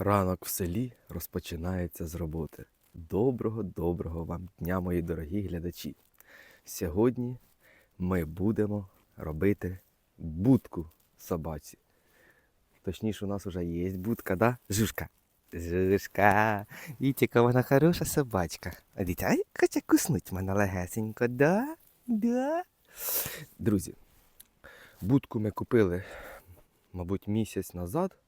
Ранок в селі розпочинається з роботи. Доброго, доброго вам дня, мої дорогі глядачі. Сьогодні ми будемо робити будку собаці. Точніше, у нас вже є будка, да? Жушка. Дивіться, яка вона хороша собачка. А дитя, хоче куснуть мене легесенько, да? Да? Друзі, будку ми купили, мабуть, місяць назад.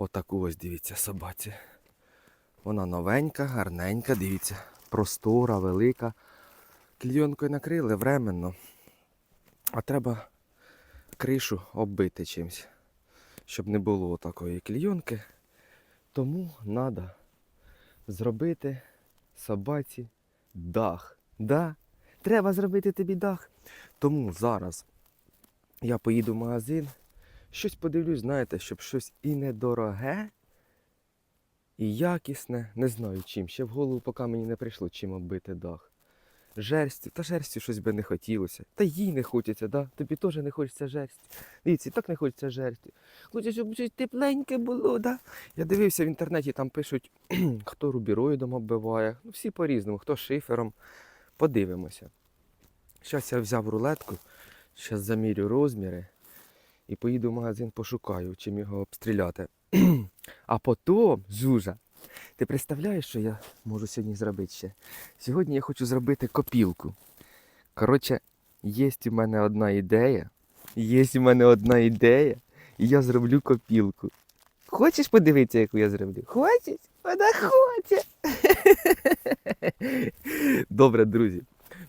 Отаку ось дивіться собаці. Вона новенька, гарненька, дивіться, простора, велика. Клійонкою накрили временно. А треба кришу оббити чимось, щоб не було такої клійонки. Тому треба зробити собаці дах. Да? Треба зробити тобі дах. Тому зараз я поїду в магазин, щось подивлюсь, знаєте, щоб щось і недороге, і якісне, не знаю чим. Ще в голову поки мені не прийшло, чим оббити дах. Жерстю, та жерстю щось би не хотілося. Та їй не хочеться, да? Тобі теж не хочеться жерсті. Дивіться, так не хочеться жерсті. Хочеться, щоб щось тепленьке було, да? Я дивився в інтернеті, там пишуть, хто рубіроїдом оббиває. Ну, всі по-різному, хто шифером. Подивимося. Зараз я взяв рулетку, зараз замірю розміри і поїду в магазин пошукаю, чим його обстріляти. А потім, Зуза, ти представляєш, що я можу сьогодні зробити ще? Сьогодні я хочу зробити копілку. Коротше, є у мене одна ідея. Є у мене одна ідея, і я зроблю копілку. Хочеш подивитися, яку я зроблю? Хочеш? Вона хоче. Добре, друзі.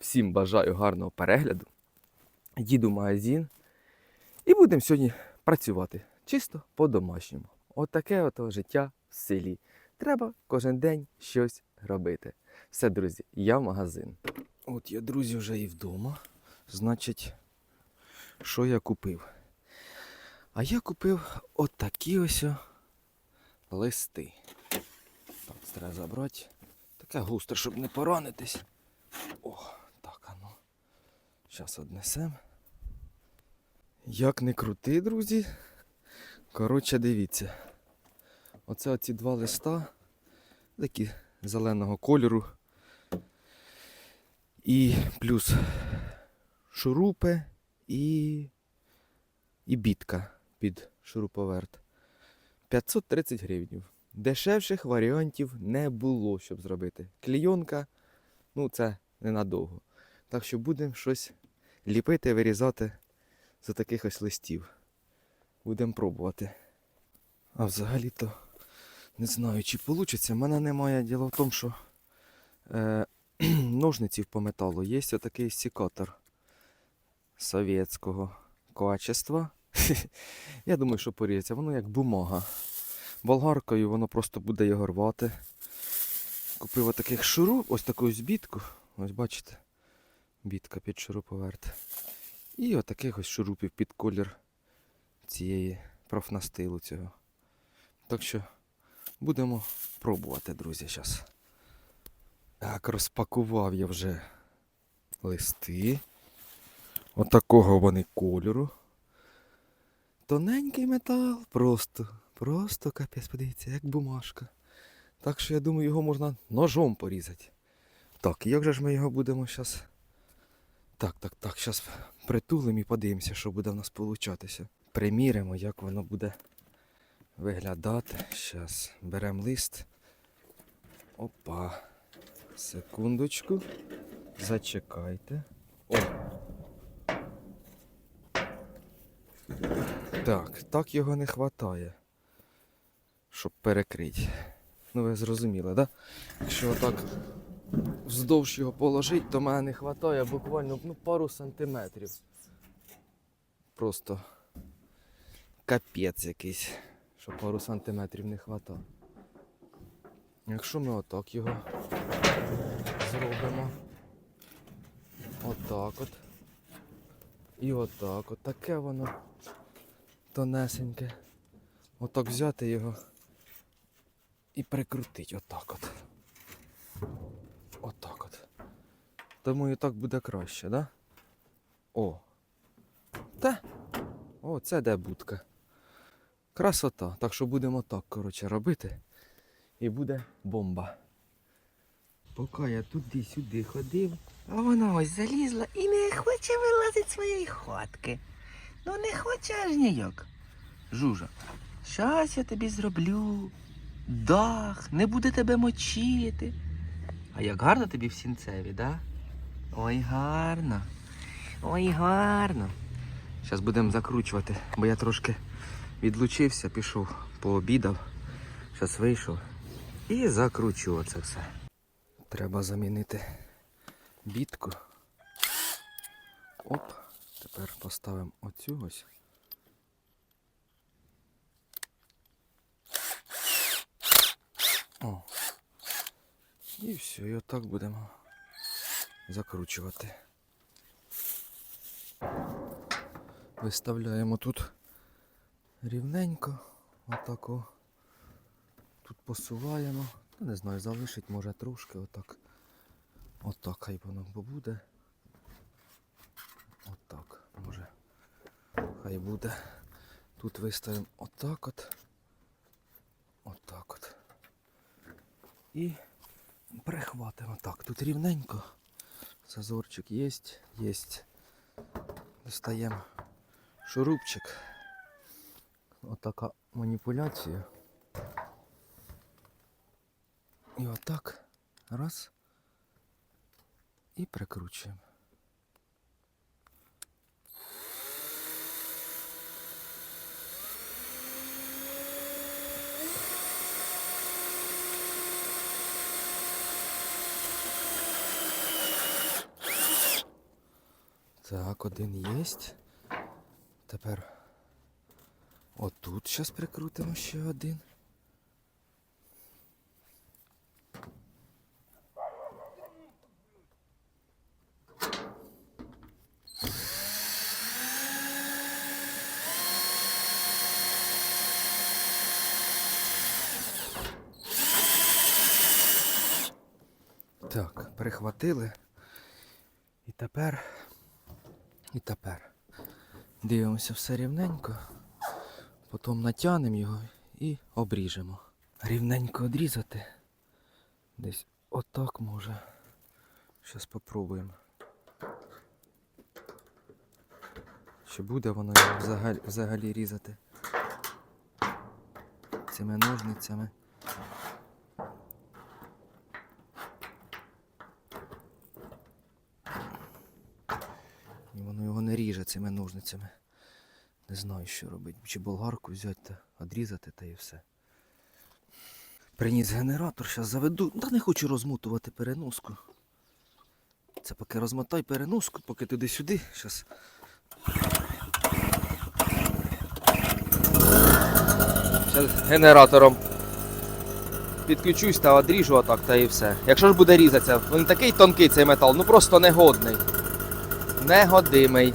Всім бажаю гарного перегляду. Їду в магазин і будемо сьогодні працювати чисто по-домашньому. Отаке ото життя в селі. Треба кожен день щось робити. Все, друзі, я в магазин. От я, друзі, вже і вдома. Значить, що я купив? А я купив отакі ось листи. Так, треба забрати. Таке густо, щоб не поранитись. О, так, а ну. Зараз однесем. Як не крути, друзі. Коротше, дивіться. Оце оці два листа, такі зеленого кольору. І плюс шурупи і, і бітка під шуруповерт. 530 гривень. Дешевших варіантів не було, щоб зробити. Клійонка, ну це ненадовго. Так що будемо щось ліпити, вирізати з таких ось листів. Будемо пробувати. А взагалі-то не знаю, чи вийде. У мене немає. Діло в тому, що е, ножниців по металу є отакий секатор совєтського качества. Я думаю, що поріється. Воно як бумага. Болгаркою воно просто буде його рвати. Купив отаких шуруп, ось таку збітку. Ось бачите, бітка під шуруповерт. І отаких ось шурупів під колір цієї профнастилу цього. Так що будемо пробувати, друзі, зараз. Так, розпакував я вже листи. Отакого вони кольору. Тоненький метал, просто, просто капець, подивіться, як бумажка. Так що я думаю, його можна ножом порізати. Так, як же ж ми його будемо зараз. Так, так, так, зараз притулимо і подивимося, що буде в нас получатися. Приміримо, як воно буде виглядати. Зараз беремо лист. Опа. Секундочку. Зачекайте. О. Так, так його не вистачає, щоб перекрити. Ну ви зрозуміли, да? Якщо отак вздовж його положити, то мене не вистачає буквально ну, пару сантиметрів. Просто капець якийсь, що пару сантиметрів не вистачає. Якщо ми отак його зробимо. Отак от. І отак от. Таке воно тонесеньке. Отак взяти його і прикрутити отак от. Отак от. Думаю, так буде краще, да? О. Та. О, це де будка. Красота. Так що будемо так, коротше, робити. І буде бомба. Поки я туди-сюди ходив, А вона ось залізла і не хоче вилазити з своєї хатки. Ну не хоче аж ніяк. Жужа, щас я тобі зроблю. Дах, не буде тебе мочити. А як гарно тобі в сінцеві, да? Ой, гарно. Ой, гарно. Зараз будемо закручувати, бо я трошки відлучився, пішов, пообідав, зараз вийшов і закручу оце все. Треба замінити бітку. Оп, тепер поставимо оцю ось. О. І все, і отак будемо закручувати. Виставляємо тут рівненько, отако. Тут посуваємо. Не знаю, залишить може трошки отак. Отак хай воно побуде. Отак, може. Хай буде. Тут виставимо отак от. Отак от. І прихватимо так. Тут рівненько. Зазорчик є, є. Достаємо шурупчик. Отака маніпуляція. І отак. Раз. І прикручуємо. Так, один єсть. Тепер отут зараз прикрутимо ще один. Так, перехватили. І тепер. І тепер. Дивимося все рівненько. Потім натягнемо його і обріжемо. Рівненько одрізати. Десь отак може. Зараз спробуємо. Чи буде воно його взагалі, взагалі різати цими ножницями. І воно його не ріже цими ножницями. Не знаю, що робити. Чи болгарку взяти та відрізати та і все. Приніс генератор, зараз заведу. Та не хочу розмотувати переноску. Це поки розмотай переноску, поки туди-сюди. Зараз. Зараз генератором підключусь та одріжу отак та і все. Якщо ж буде різатися, він такий тонкий цей метал, ну просто негодний. Негодимий.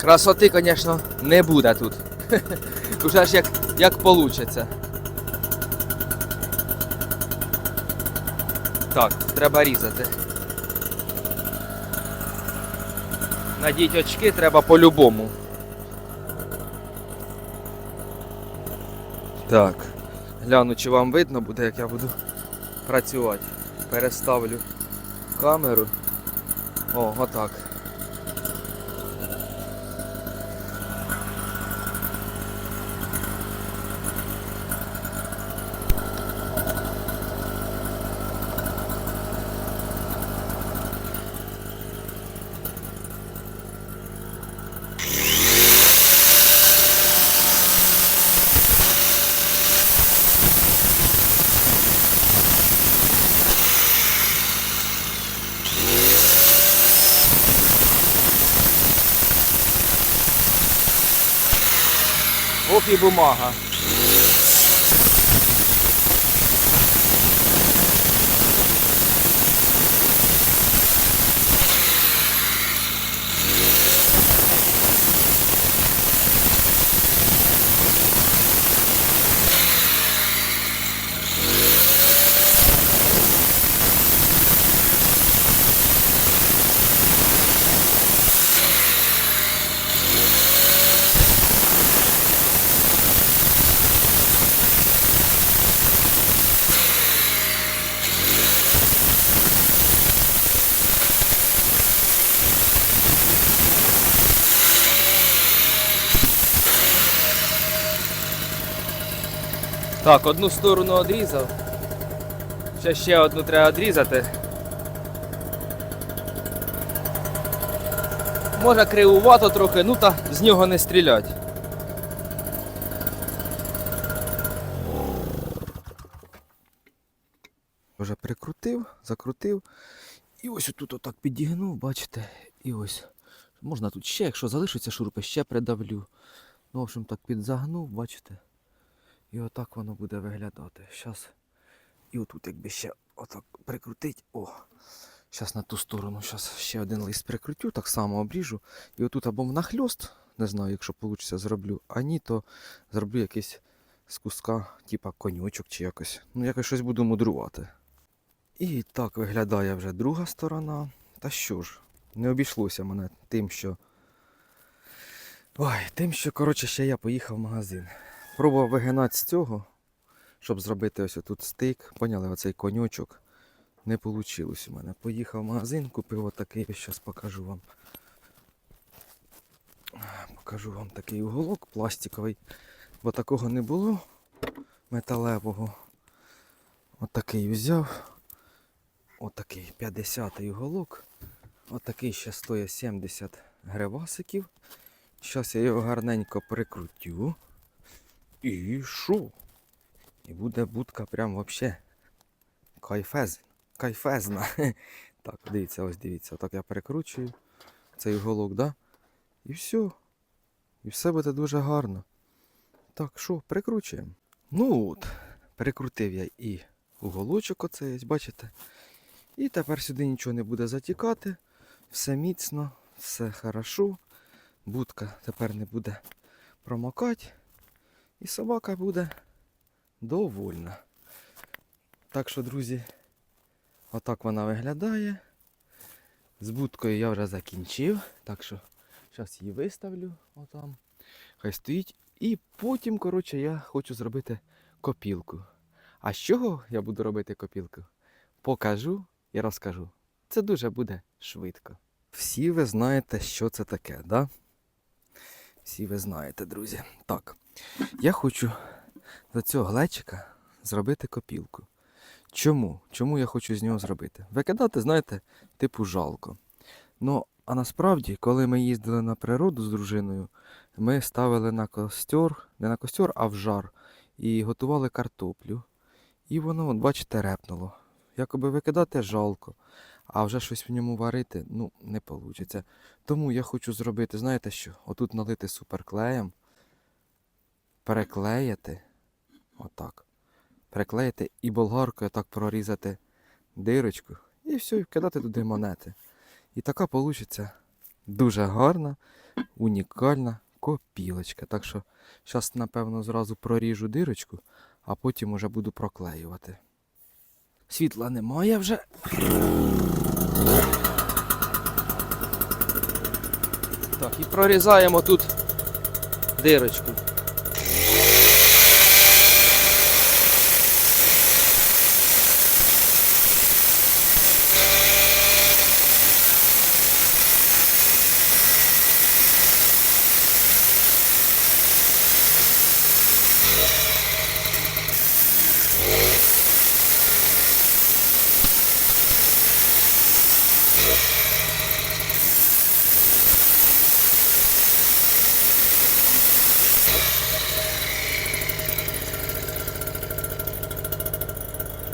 Красоти, звісно, не буде тут. Уже ж як, як получиться. Так, треба різати. Надіть очки треба по-любому. Так, гляну, чи вам видно буде, як я буду працювати. Переставлю камеру. О, отак. І бумага. Так, одну сторону відрізав. Ще ще одну треба відрізати. Може кривувато трохи, ну та з нього не стрілять. Вже прикрутив, закрутив. І ось отут отак підігнув, бачите, і ось. Можна тут ще, якщо залишиться шурупи, ще придавлю. Ну, в общем, так підзагнув, бачите. І отак воно буде виглядати. Щас. І отут якби ще отак прикрутить. О! Зараз на ту сторону, зараз ще один лист прикрутю, так само обріжу. І отут або нахльост, не знаю, якщо вийде, зроблю, а ні, то зроблю якийсь з куска, типа конючок чи якось. Ну, якось щось буду мудрувати. І так виглядає вже друга сторона. Та що ж, не обійшлося мене тим, що. Ой, тим, що, коротше, ще я поїхав в магазин. Пробував вигинати з цього, щоб зробити ось тут стейк. Поняли, оцей конючок. Не вийшло у мене. Поїхав в магазин, купив отакий, ось зараз покажу вам. Покажу вам такий уголок пластиковий, бо такого не було металевого. Отакий взяв. Отакий 50-й уголок. Отакий ще стоїть 70 гривасиків. Зараз я його гарненько прикрутю. І що? І буде будка прям вообще кайфез. кайфезна. Так, дивіться, ось дивіться. Так я перекручую цей уголок, да? І все. І все буде дуже гарно. Так, що, прикручуємо. Ну от, перекрутив я і уголочок оцей, бачите? І тепер сюди нічого не буде затікати. Все міцно, все хорошо. Будка тепер не буде промокати. І собака буде довольна. Так що, друзі, отак вона виглядає. З будкою я вже закінчив. Так що зараз її виставлю отам. Хай стоїть. І потім, коротше, я хочу зробити копілку. А з чого я буду робити копілку? Покажу і розкажу. Це дуже буде швидко. Всі ви знаєте, що це таке, да? Всі ви знаєте, друзі. Так, я хочу за цього глечика зробити копілку. Чому? Чому я хочу з нього зробити? Викидати, знаєте, типу жалко. Ну, а насправді, коли ми їздили на природу з дружиною, ми ставили на костер, не на костер, а в жар, і готували картоплю. І воно, от, бачите, репнуло. Якоби викидати жалко, а вже щось в ньому варити, ну, не вийде. Тому я хочу зробити, знаєте що? Отут налити суперклеєм, переклеїти, отак. Переклеїти і болгаркою так прорізати дирочку, і все, і вкидати туди монети. І така вийде дуже гарна, унікальна копілочка. Так що зараз, напевно, зразу проріжу дирочку, а потім уже буду проклеювати. Світла немає вже. Так, і прорізаємо тут дирочку.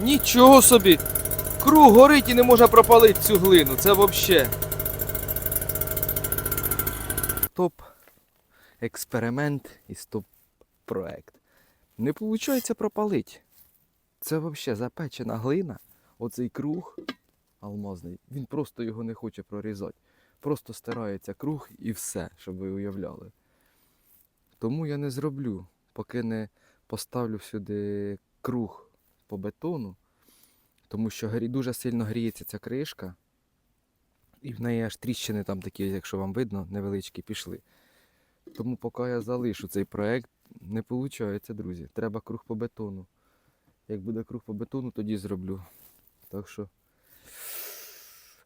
Нічого собі! Круг горить і не може пропалити цю глину. Це взагалі. Топ експеримент і стоп проект. Не виходить пропалити. Це взагалі запечена глина. Оцей круг алмазний. Він просто його не хоче прорізати. Просто стирається круг і все, щоб ви уявляли. Тому я не зроблю, поки не поставлю сюди круг по бетону, тому що дуже сильно гріється ця кришка, і в неї аж тріщини там такі, якщо вам видно, невеличкі пішли. Тому поки я залишу цей проект, не виходить, друзі. Треба круг по бетону. Як буде круг по бетону, тоді зроблю. Так що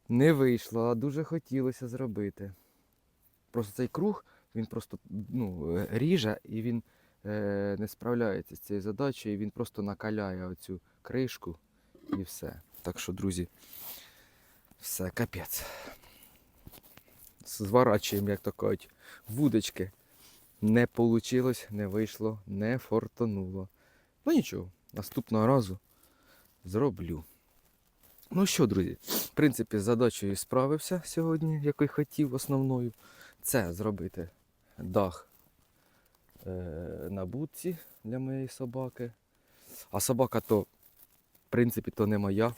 не вийшло, а дуже хотілося зробити. Просто цей круг, він просто ну, ріже і він е, не справляється з цією задачею, він просто накаляє оцю кришку і все. Так що, друзі, все, капець. Зворачуємо, як то кажуть, вудочки. Не вийшло, не вийшло, не фортануло. Ну нічого, наступного разу зроблю. Ну що, друзі, в принципі, з задачею справився сьогодні, який хотів основною. Це зробити дах е, на будці для моєї собаки. А собака то, в принципі, то не моя.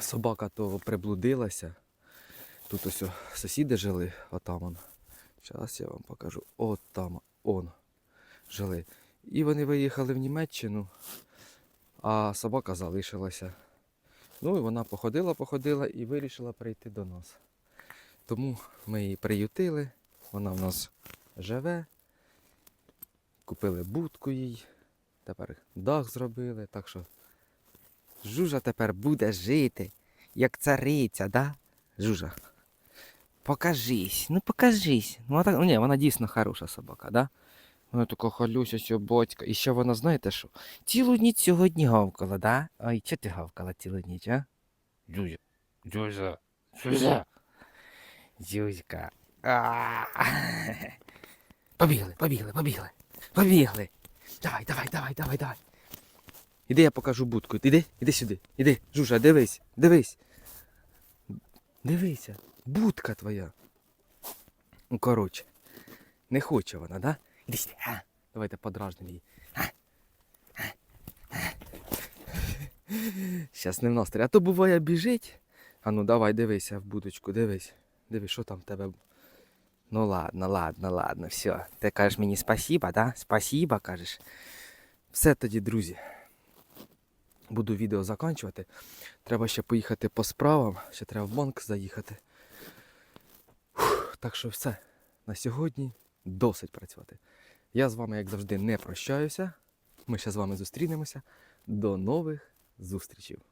Собака то приблудилася. Тут ось сусіди жили, отам. Зараз я вам покажу. От там он жили. І вони виїхали в Німеччину, а собака залишилася. Ну і вона походила, походила і вирішила прийти до нас. Тому ми її приютили, вона в нас живе. Купили будку їй, тепер дах зробили, так що Жужа тепер буде жити, як цариця, да? Жужа. Покажись, ну покажись. Ну, вона, так- ну, ні, вона дійсно хороша собака, да? Вона така халюся сьоботька. І ще вона, знаєте що? Цілу ніч сьогодні гавкала, да? Ой, чого ти гавкала цілу ніч, а? Жужа. Жужа. Жужа. Зюзька. А. Побігли, побігли, побігли. Побігли. Давай, давай, давай, давай, давай. Іди я покажу будку. Іди, іди сюди. Іди, Жужа, дивись, дивись. Дивися, будка твоя. Ну, коротше, не хоче вона, да? Іди сюди. А? Давайте подражнемо її. Щас не в настрій. А то буває біжить. А ну давай, дивися в будочку, дивись. Дивись, що там в тебе. Ну ладно, ладно, ладно, все. Ти кажеш мені спасіба, да? Спасіба, кажеш. Все тоді, друзі. Буду відео закінчувати. Треба ще поїхати по справам, ще треба в банк заїхати. Фух, так що все. На сьогодні досить працювати. Я з вами, як завжди, не прощаюся. Ми ще з вами зустрінемося. До нових зустрічей.